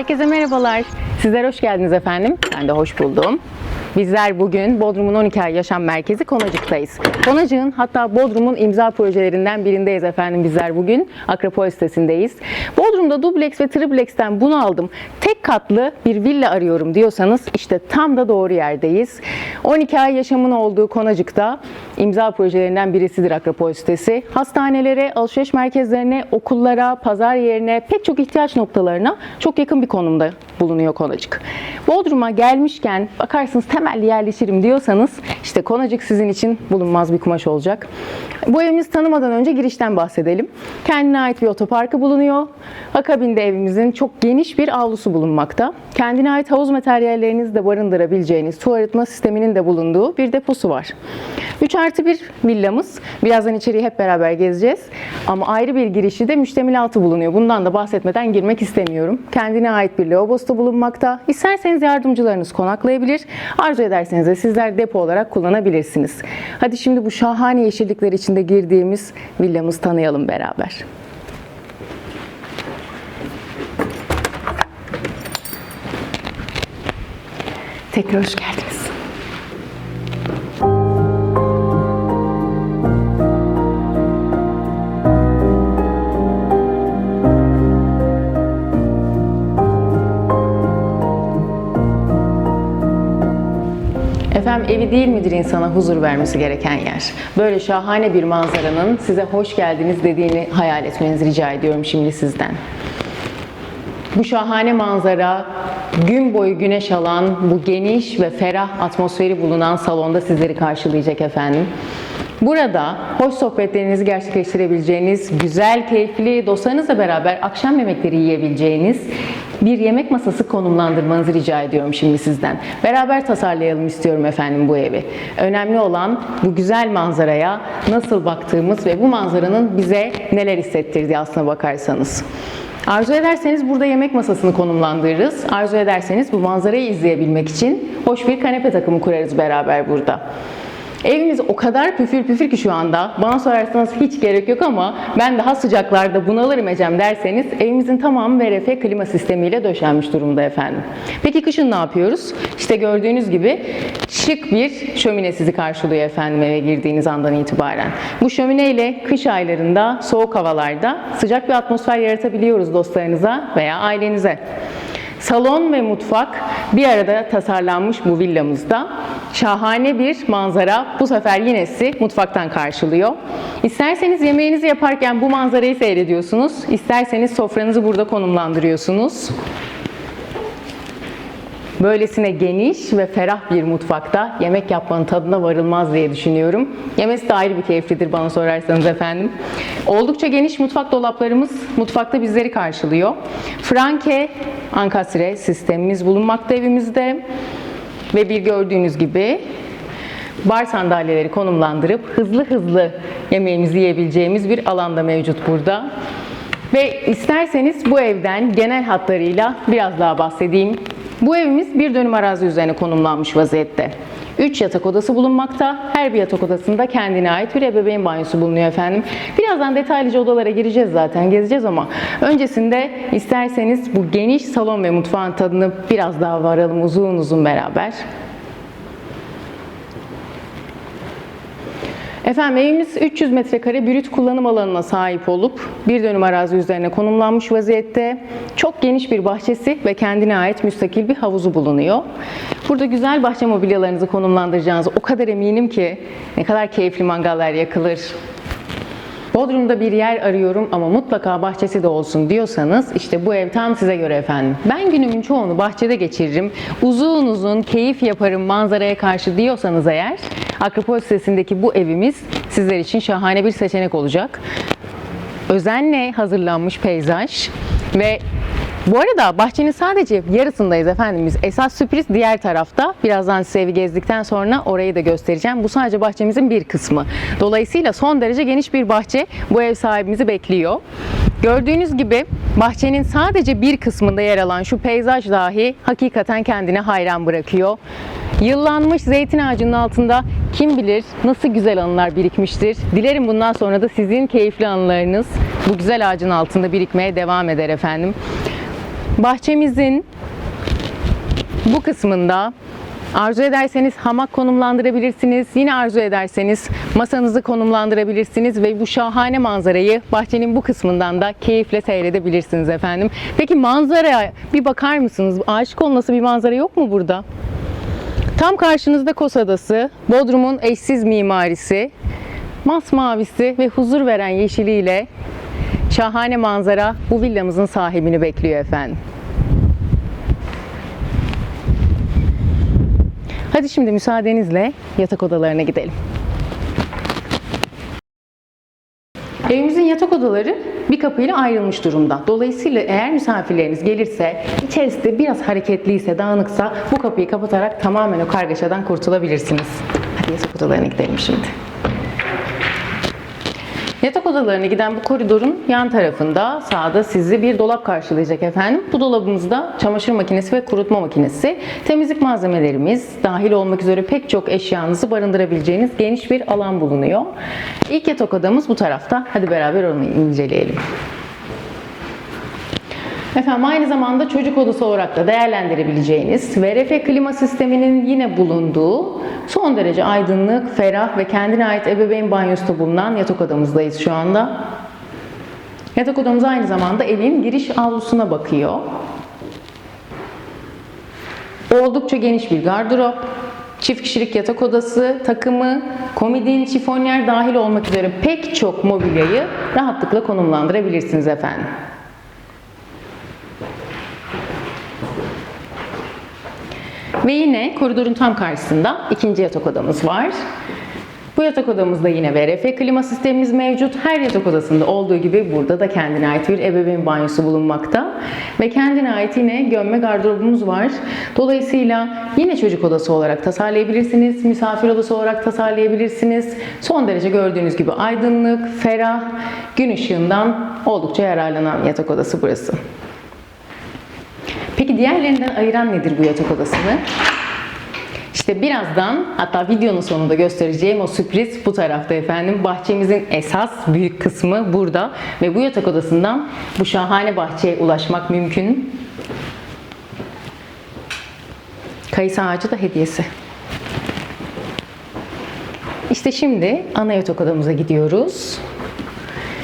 Herkese merhabalar. Sizler hoş geldiniz efendim. Ben de hoş buldum. Bizler bugün Bodrum'un 12 ay yaşam merkezi Konacık'tayız. Konacık'ın hatta Bodrum'un imza projelerinden birindeyiz efendim bizler bugün. Akropol sitesindeyiz. Bodrum'da dubleks ve tripleksten bunu aldım. Tek katlı bir villa arıyorum diyorsanız işte tam da doğru yerdeyiz. 12 ay yaşamın olduğu Konacık'ta imza projelerinden birisidir Akropol sitesi. Hastanelere, alışveriş merkezlerine, okullara, pazar yerine pek çok ihtiyaç noktalarına çok yakın bir konumda bulunuyor Konacık. Bodrum'a gelmişken bakarsınız temelli yerleşirim diyorsanız işte Konacık sizin için bulunmaz bir kumaş olacak. Bu evimizi tanımadan önce girişten bahsedelim. Kendine ait bir otoparkı bulunuyor. Akabinde evimizin çok geniş bir avlusu bulunmakta. Kendine ait havuz materyallerinizi de barındırabileceğiniz su arıtma sisteminin de bulunduğu bir deposu var. 3 artı bir villamız. Birazdan içeriği hep beraber gezeceğiz. Ama ayrı bir girişi de müştemilatı bulunuyor. Bundan da bahsetmeden girmek istemiyorum. Kendine ait bir lavabosu da bulunmakta. İsterseniz yardımcılarınız konaklayabilir. Arzu ederseniz de sizler depo olarak kullanabilirsiniz. Hadi şimdi bu şahane yeşillikler içinde girdiğimiz villamızı tanıyalım beraber. Tekrar hoş geldiniz. Efendim evi değil midir insana huzur vermesi gereken yer? Böyle şahane bir manzaranın size hoş geldiniz dediğini hayal etmenizi rica ediyorum şimdi sizden. Bu şahane manzara, gün boyu güneş alan, bu geniş ve ferah atmosferi bulunan salonda sizleri karşılayacak efendim. Burada hoş sohbetlerinizi gerçekleştirebileceğiniz, güzel, keyifli, dostlarınızla beraber akşam yemekleri yiyebileceğiniz bir yemek masası konumlandırmanızı rica ediyorum şimdi sizden. Beraber tasarlayalım istiyorum efendim bu evi. Önemli olan bu güzel manzaraya nasıl baktığımız ve bu manzaranın bize neler hissettirdiği aslına bakarsanız. Arzu ederseniz burada yemek masasını konumlandırırız. Arzu ederseniz bu manzarayı izleyebilmek için hoş bir kanepe takımı kurarız beraber burada. Evimiz o kadar püfür püfür ki şu anda. Bana sorarsanız hiç gerek yok ama ben daha sıcaklarda bunalırım Ecem derseniz evimizin tamamı VRF klima sistemiyle döşenmiş durumda efendim. Peki kışın ne yapıyoruz? İşte gördüğünüz gibi şık bir şömine sizi karşılıyor efendim eve girdiğiniz andan itibaren. Bu şömine ile kış aylarında soğuk havalarda sıcak bir atmosfer yaratabiliyoruz dostlarınıza veya ailenize. Salon ve mutfak bir arada tasarlanmış bu villamızda şahane bir manzara bu sefer yinesi mutfaktan karşılıyor. İsterseniz yemeğinizi yaparken bu manzarayı seyrediyorsunuz. İsterseniz sofranızı burada konumlandırıyorsunuz. Böylesine geniş ve ferah bir mutfakta yemek yapmanın tadına varılmaz diye düşünüyorum. Yemesi de ayrı bir keyiflidir bana sorarsanız efendim. Oldukça geniş mutfak dolaplarımız mutfakta bizleri karşılıyor. Franke ankastre sistemimiz bulunmakta evimizde. Ve bir gördüğünüz gibi bar sandalyeleri konumlandırıp hızlı hızlı yemeğimizi yiyebileceğimiz bir alanda mevcut burada. Ve isterseniz bu evden genel hatlarıyla biraz daha bahsedeyim. Bu evimiz bir dönüm arazi üzerine konumlanmış vaziyette. 3 yatak odası bulunmakta. Her bir yatak odasında kendine ait bir ebeveyn banyosu bulunuyor efendim. Birazdan detaylıca odalara gireceğiz zaten, gezeceğiz ama öncesinde isterseniz bu geniş salon ve mutfağın tadını biraz daha varalım uzun uzun beraber. Efendim evimiz 300 metrekare brüt kullanım alanına sahip olup bir dönüm arazi üzerine konumlanmış vaziyette. Çok geniş bir bahçesi ve kendine ait müstakil bir havuzu bulunuyor. Burada güzel bahçe mobilyalarınızı konumlandıracağınızı o kadar eminim ki ne kadar keyifli mangallar yakılır, Bodrum'da bir yer arıyorum ama mutlaka bahçesi de olsun diyorsanız işte bu ev tam size göre efendim. Ben günümün çoğunu bahçede geçiririm. Uzun uzun keyif yaparım manzaraya karşı diyorsanız eğer Akropol sitesindeki bu evimiz sizler için şahane bir seçenek olacak. Özenle hazırlanmış peyzaj ve bu arada bahçenin sadece yarısındayız efendim biz. Esas sürpriz diğer tarafta. Birazdan size evi gezdikten sonra orayı da göstereceğim. Bu sadece bahçemizin bir kısmı. Dolayısıyla son derece geniş bir bahçe bu ev sahibimizi bekliyor. Gördüğünüz gibi bahçenin sadece bir kısmında yer alan şu peyzaj dahi hakikaten kendine hayran bırakıyor. Yıllanmış zeytin ağacının altında kim bilir nasıl güzel anılar birikmiştir. Dilerim bundan sonra da sizin keyifli anılarınız bu güzel ağacın altında birikmeye devam eder efendim. Bahçemizin bu kısmında arzu ederseniz hamak konumlandırabilirsiniz. Yine arzu ederseniz masanızı konumlandırabilirsiniz ve bu şahane manzarayı bahçenin bu kısmından da keyifle seyredebilirsiniz efendim. Peki manzaraya bir bakar mısınız? Aşık olması bir manzara yok mu burada? Tam karşınızda Kos Adası, Bodrum'un eşsiz mimarisi, masmavisi ve huzur veren yeşiliyle şahane manzara bu villamızın sahibini bekliyor efendim. Hadi şimdi müsaadenizle yatak odalarına gidelim. Evimizin yatak odaları bir kapıyla ayrılmış durumda. Dolayısıyla eğer misafirleriniz gelirse, içerisi biraz hareketliyse, dağınıksa bu kapıyı kapatarak tamamen o kargaşadan kurtulabilirsiniz. Hadi yatak odalarına gidelim şimdi. Yatak odalarına giden bu koridorun yan tarafında sağda sizi bir dolap karşılayacak efendim. Bu dolabımızda çamaşır makinesi ve kurutma makinesi, temizlik malzemelerimiz dahil olmak üzere pek çok eşyanızı barındırabileceğiniz geniş bir alan bulunuyor. İlk yatak odamız bu tarafta. Hadi beraber onu inceleyelim. Efendim aynı zamanda çocuk odası olarak da değerlendirebileceğiniz VRF klima sisteminin yine bulunduğu son derece aydınlık, ferah ve kendine ait ebeveyn banyosu bulunan yatak odamızdayız şu anda. Yatak odamız aynı zamanda evin giriş avlusuna bakıyor. Oldukça geniş bir gardırop, çift kişilik yatak odası, takımı, komodin, şifonyer dahil olmak üzere pek çok mobilyayı rahatlıkla konumlandırabilirsiniz efendim. Ve yine koridorun tam karşısında ikinci yatak odamız var. Bu yatak odamızda yine VRF klima sistemimiz mevcut. Her yatak odasında olduğu gibi burada da kendine ait bir ebeveyn banyosu bulunmakta. Ve kendine ait yine gömme gardırobumuz var. Dolayısıyla yine çocuk odası olarak tasarlayabilirsiniz. Misafir odası olarak tasarlayabilirsiniz. Son derece gördüğünüz gibi aydınlık, ferah, gün ışığından oldukça yararlanan yatak odası burası. Peki diğerlerinden ayıran nedir bu yatak odasını? İşte birazdan hatta videonun sonunda göstereceğim o sürpriz bu tarafta efendim. Bahçemizin esas büyük kısmı burada ve bu yatak odasından bu şahane bahçeye ulaşmak mümkün. Kayısı ağacı da hediyesi. İşte şimdi ana yatak odamıza gidiyoruz.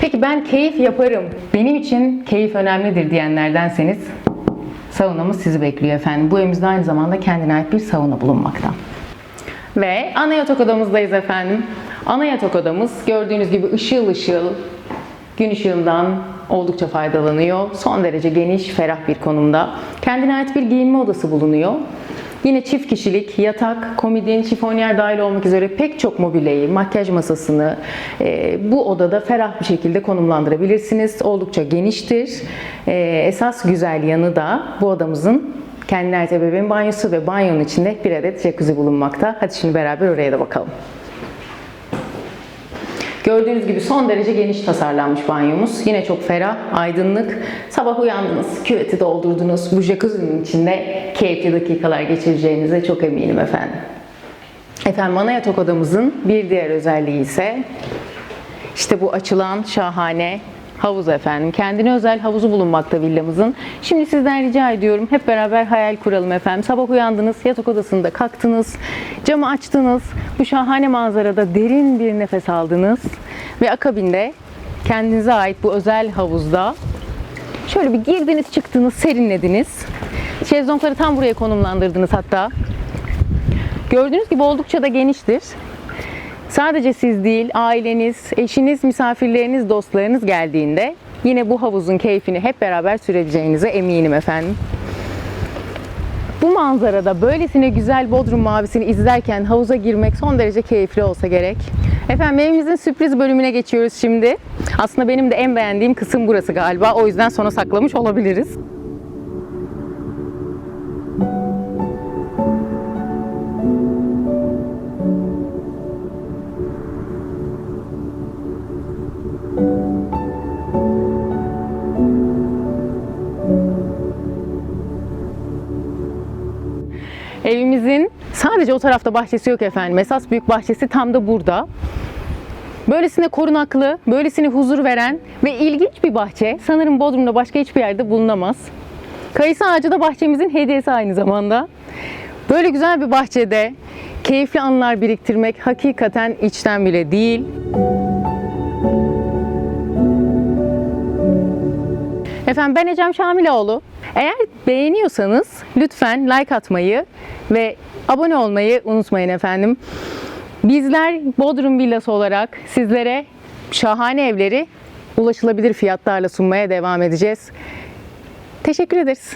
Peki ben keyif yaparım. Benim için keyif önemlidir diyenlerdenseniz saunamız sizi bekliyor efendim. Bu evimizde aynı zamanda kendine ait bir sauna bulunmakta. Ve ana yatak odamızdayız efendim. Ana yatak odamız gördüğünüz gibi ışıl ışıl gün ışığından oldukça faydalanıyor. Son derece geniş, ferah bir konumda. Kendine ait bir giyinme odası bulunuyor. Yine çift kişilik, yatak, komodin, şifonyer dahil olmak üzere pek çok mobilyayı, makyaj masasını e, bu odada ferah bir şekilde konumlandırabilirsiniz. Oldukça geniştir. E, esas güzel yanı da bu odamızın kendine ait ebeveyn banyosu ve banyonun içinde bir adet jacuzzi bulunmakta. Hadi şimdi beraber oraya da bakalım. Gördüğünüz gibi son derece geniş tasarlanmış banyomuz. Yine çok ferah, aydınlık. Sabah uyandınız, küveti doldurdunuz. Bu jacuzzi'nin içinde keyifli dakikalar geçireceğinize çok eminim efendim. Efendim ana yatak odamızın bir diğer özelliği ise işte bu açılan şahane havuz efendim. Kendine özel havuzu bulunmakta villamızın. Şimdi sizden rica ediyorum hep beraber hayal kuralım efendim. Sabah uyandınız, yatak odasında kalktınız, camı açtınız. Bu şahane manzarada derin bir nefes aldınız ve akabinde kendinize ait bu özel havuzda şöyle bir girdiniz, çıktınız, serinlediniz. Şezlongları tam buraya konumlandırdınız hatta. Gördüğünüz gibi oldukça da geniştir. Sadece siz değil, aileniz, eşiniz, misafirleriniz, dostlarınız geldiğinde yine bu havuzun keyfini hep beraber süreceğinize eminim efendim. Bu manzarada böylesine güzel Bodrum mavisini izlerken havuza girmek son derece keyifli olsa gerek. Efendim evimizin sürpriz bölümüne geçiyoruz şimdi. Aslında benim de en beğendiğim kısım burası galiba. O yüzden sona saklamış olabiliriz. Sadece o tarafta bahçesi yok efendim. Esas büyük bahçesi tam da burada. Böylesine korunaklı, böylesine huzur veren ve ilginç bir bahçe sanırım Bodrum'da başka hiçbir yerde bulunamaz. Kayısı ağacı da bahçemizin hediyesi aynı zamanda. Böyle güzel bir bahçede keyifli anılar biriktirmek hakikaten içten bile değil. Efendim ben Ecem Şamiloğlu. Eğer beğeniyorsanız lütfen like atmayı ve abone olmayı unutmayın efendim. Bizler Bodrum Villası olarak sizlere şahane evleri ulaşılabilir fiyatlarla sunmaya devam edeceğiz. Teşekkür ederiz.